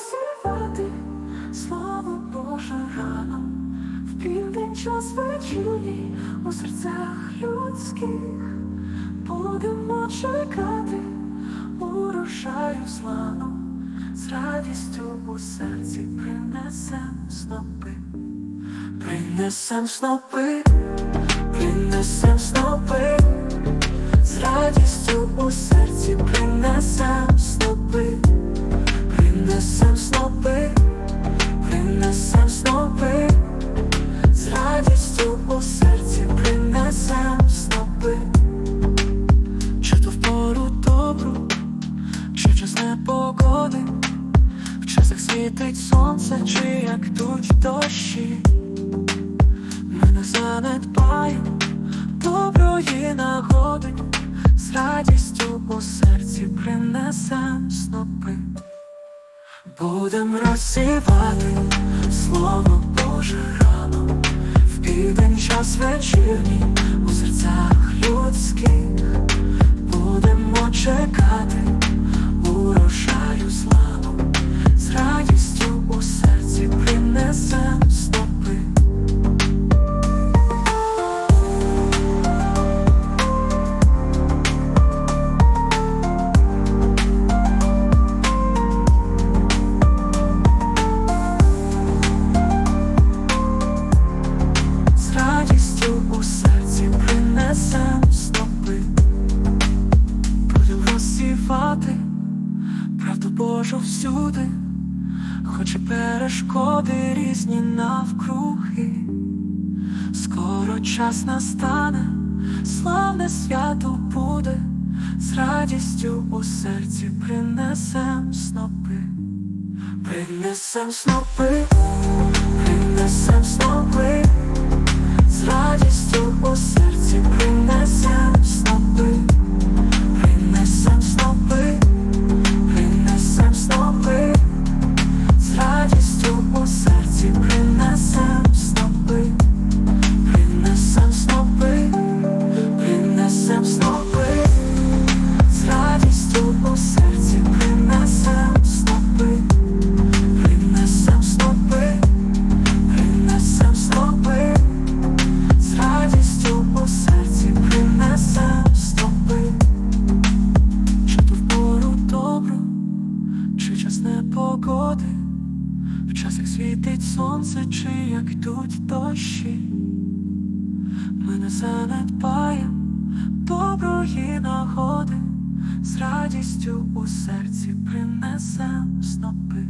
розсівати Слово Боже рано в південь час вечірній у серцях людських. Будемо чекати урожаю славу з радістю у серці принесем снопи, принесем снопи, принесем снопи, з радістю у серці принесем світить сонце, чи як йдуть дощі, ми не занедбаємо доброї нагоди, з радістю у серці принесем снопи, будем розсівати слово Боже рано, в південь час вечірній у серцях Божу всюди, хоч і перешкоди різні навкруги. Скоро час настане, славне свято буде, з радістю у серці принесем снопи, принесем снопи, принесем снопи, час як світить сонце, чи як йдуть дощі, ми не занедбаєм доброї нагоди, з радістю у серці принесем снопи.